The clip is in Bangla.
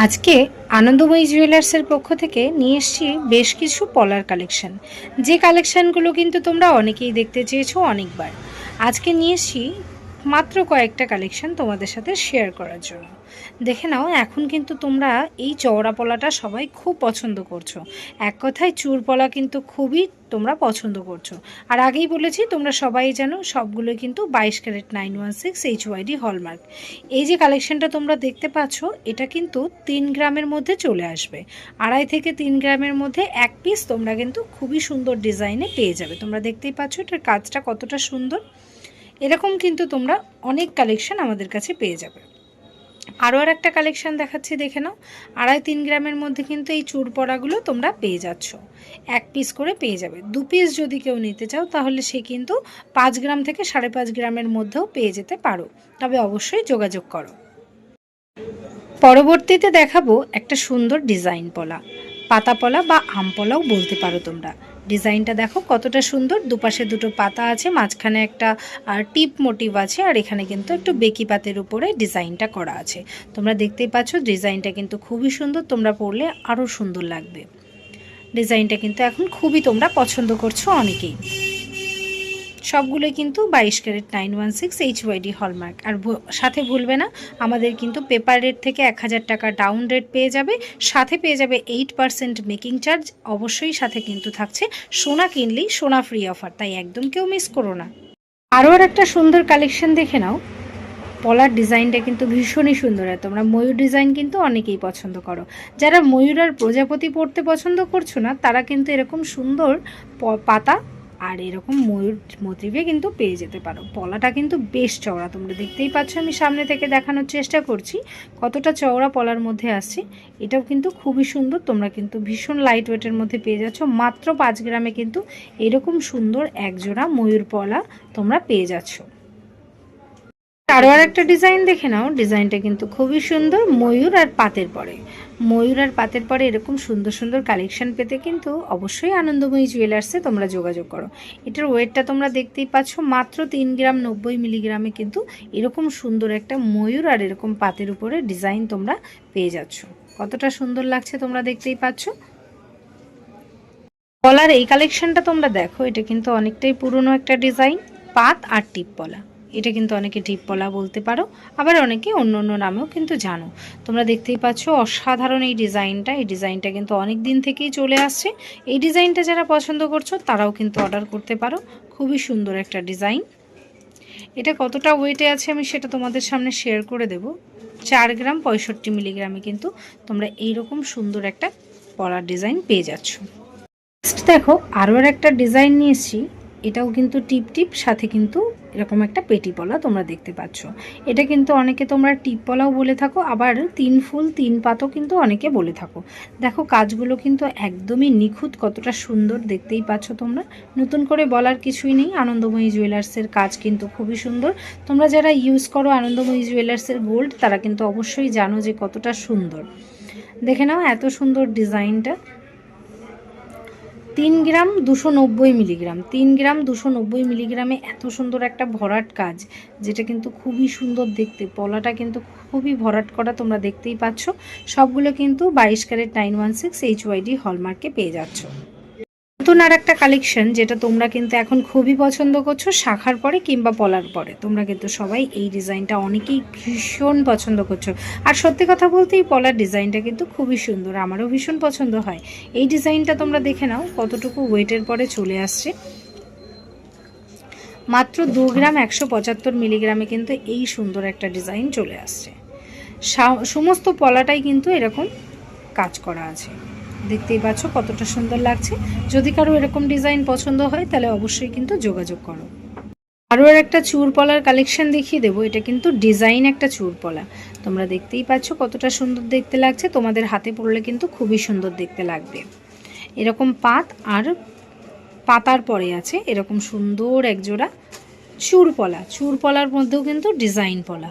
আজকে আনন্দময়ী জুয়েলার্সের পক্ষ থেকে নিয়ে এসছি বেশ কিছু পলার কালেকশন। যে কালেকশানগুলো কিন্তু তোমরা অনেকেই দেখতে চেয়েছো অনেকবার। আজকে নিয়ে এসেছি মাত্র কয়েকটা কালেকশন তোমাদের সাথে শেয়ার করার জন্য। দেখে নাও, এখন কিন্তু তোমরা এই চওড়া পলাটা সবাই খুব পছন্দ করছ। এক কথায় চুর পলা কিন্তু খুবই তোমরা পছন্দ করছ। আর আগেই বলেছি, তোমরা সবাই জানো সবগুলো কিন্তু বাইশ carat nine one six H UID hallmark এই যে কালেকশনটা তোমরা দেখতে পাচ্ছ, এটা কিন্তু তিন গ্রামের মধ্যে চলে আসবে। আড়াই থেকে তিন গ্রামের মধ্যে এক পিস তোমরা কিন্তু খুবই সুন্দর ডিজাইনে পেয়ে যাবে। তোমরা দেখতেই পাচ্ছ এটার কাজটা কতটা সুন্দর। এরকম কিন্তু তোমরা অনেক কালেকশন আমাদের কাছে পেয়ে যাবে। আরও আর একটা কালেকশন দেখাচ্ছি, দেখে নাও। আড়াই তিন গ্রামের মধ্যে কিন্তু এই চুর পড়াগুলো তোমরা পেয়ে যাচ্ছ। এক পিস করে পেয়ে যাবে। দু পিস যদি কেউ নিতে চাও, তাহলে সে কিন্তু পাঁচ গ্রাম থেকে সাড়ে পাঁচ গ্রামের মধ্যেও পেয়ে যেতে পারো। তবে অবশ্যই যোগাযোগ করো। পরবর্তীতে দেখাবো একটা সুন্দর ডিজাইন পলা। পাতা পলা বা আম পলাও বলতে পারো তোমরা। ডিজাইনটা দেখো কতটা সুন্দর। দুপাশে দুটো পাতা আছে, মাঝখানে একটা, আর টিপ মোটিভ আছে, আর এখানে কিন্তু একটু বেকি পাতের উপরে ডিজাইনটা করা আছে। তোমরা দেখতেই পাচ্ছ ডিজাইনটা কিন্তু খুবই সুন্দর, তোমরা পরলে আরও সুন্দর লাগবে। ডিজাইনটা কিন্তু এখন খুবই তোমরা পছন্দ করছ অনেকেই। সবগুলোই কিন্তু বাইশ carat nine one six H UID hallmark আর সাথে ভুলবে না, আমাদের কিন্তু পেপার রেট থেকে এক হাজার টাকা ডাউন রেট পেয়ে যাবে, সাথে পেয়ে যাবে এইট পার্সেন্ট মেকিং চার্জ অবশ্যই সাথে কিন্তু থাকছে সোনা কিনলেই সোনা ফ্রি অফার তাই একদম কেউ মিস করো না। আরও আর একটা সুন্দর কালেকশন দেখে নাও, পলার ডিজাইনটা কিন্তু ভীষণই সুন্দর আর তোমরা ময়ূর ডিজাইন কিন্তু অনেকেই পছন্দ করো। যারা ময়ূর আর প্রজাপতি পড়তে পছন্দ করছ না, তারা কিন্তু এরকম সুন্দর পাতা আর এরকম ময়ূর মোটিভে কিন্তু পেয়ে যেতে পারো। পলাটা কিন্তু বেশ চওড়া, তোমরা দেখতেই পাচ্ছ। আমি সামনে থেকে দেখানোর চেষ্টা করছি কতটা চওড়া পলার মধ্যে আসছে এটাও কিন্তু খুবই সুন্দর, তোমরা কিন্তু ভীষণ লাইট ওয়েটের মধ্যে পেয়ে যাচ্ছ। মাত্র পাঁচ গ্রামে কিন্তু এরকম সুন্দর একজোড়া ময়ূর পলা তোমরা পেয়ে যাচ্ছ। আরও আর একটা ডিজাইন দেখে নাও। ডিজাইনটা কিন্তু খুবই সুন্দর, ময়ূর আর পাতের পরে। ময়ূর আর পাতের পরে এরকম সুন্দর সুন্দর কালেকশন পেতে কিন্তু অবশ্যই আনন্দময়ী জুয়েলার্সে তোমরা যোগাযোগ করো। এটার ওয়েটটা তোমরা দেখতেই পাচ্ছ, মাত্র তিন গ্রাম নব্বই মিলিগ্রামে কিন্তু এরকম সুন্দর একটা ময়ূর আর এরকম পাতের উপরে ডিজাইন তোমরা পেয়ে যাচ্ছ। কতটা সুন্দর লাগছে তোমরা দেখতেই পাচ্ছ। পলার এই কালেকশনটা তোমরা দেখো, এটা কিন্তু অনেকটাই পুরনো একটা ডিজাইন পাত আর টিপ পলা এটা কিন্তু অনেকে টিপ পলা বলতে পারো, আবার অনেকে অন্য অন্য নামেও কিন্তু জানো। তোমরা দেখতেই পাচ্ছ অসাধারণ এই ডিজাইনটা এই ডিজাইনটা কিন্তু অনেক দিন থেকেই চলে আসছে। এই ডিজাইনটা যারা পছন্দ করছ, তারাও কিন্তু অর্ডার করতে পারো। খুবই সুন্দর একটা ডিজাইন। এটা কতটা ওয়েটে আছে আমি সেটা তোমাদের সামনে শেয়ার করে দেব। চার গ্রাম পঁয়ষট্টি মিলিগ্রামে কিন্তু তোমরা এইরকম সুন্দর একটা পলার ডিজাইন পেয়ে যাচ্ছ। নেক্সট দেখো আরও আর একটা ডিজাইন নিয়েছি এটাও কিন্তু টিপ টিপ, সাথে কিন্তু এরকম একটা পেটি পলা তোমরা দেখতে পাচ্ছ। এটা কিন্তু অনেকে তোমরা টিপ পলাও বলে থাকো, আবার তিন ফুল, তিন পাতও কিন্তু অনেকে বলে থাকো। দেখো কাজগুলো কিন্তু একদমই নিখুঁত, কতটা সুন্দর দেখতেই পাচ্ছ তোমরা। নতুন করে বলার কিছুই নেই, আনন্দময়ী জুয়েলার্সের কাজ কিন্তু খুবই সুন্দর। তোমরা যারা ইউজ করো আনন্দময়ী জুয়েলার্সের গোল্ড তারা কিন্তু অবশ্যই জানো যে কতটা সুন্দর। দেখে নাও এত সুন্দর ডিজাইনটা তিন গ্রাম দুশো নব্বই মিলিগ্রাম। তিন গ্রাম দুশো নব্বই মিলিগ্রামে এত সুন্দর একটা ভরাট কাজ, যেটা কিন্তু খুবই সুন্দর দেখতে। পলাটা কিন্তু খুবই ভরাট করা তোমরা দেখতেই পাচ্ছ। সবগুলো কিন্তু বাইশ carat nine one six H UID হলমার্কে পেয়ে যাচ্ছ। নতুন আর একটা কালেকশন যেটা তোমরা কিন্তু এখন খুবই পছন্দ করছ, শাখার পরে কিংবা পলার পরে। তোমরা কিন্তু সবাই এই ডিজাইনটা অনেকেই ভীষণ পছন্দ করছ। আর সত্যি কথা বলতে এই পলার ডিজাইনটা কিন্তু খুবই সুন্দর, আমারও ভীষণ পছন্দ হয়। এই ডিজাইনটা তোমরা দেখে নাও কতটুকু ওয়েটের পরে চলে আসছে। মাত্র দু গ্রাম একশো পঁচাত্তর মিলিগ্রামে কিন্তু এই সুন্দর একটা ডিজাইন চলে আসছে। সমস্ত পলাটাই কিন্তু এরকম কাজ করা আছে। দেখতেই পাচ্ছ কতটা সুন্দর লাগছে। যদি কারও এরকম ডিজাইন পছন্দ হয়, তাহলে অবশ্যই কিন্তু যোগাযোগ করো। আরও আর একটা চুর পলার কালেকশন দেখিয়ে দেবো। এটা কিন্তু ডিজাইন একটা চুর পলা তোমরা দেখতেই পাচ্ছ কতটা সুন্দর দেখতে লাগছে। তোমাদের হাতে পড়লে কিন্তু খুবই সুন্দর দেখতে লাগবে। এরকম পাত আর পাতার পরে আছে এরকম সুন্দর একজোড়া চুর পলা চুর পলার মধ্যেও কিন্তু ডিজাইন পলা।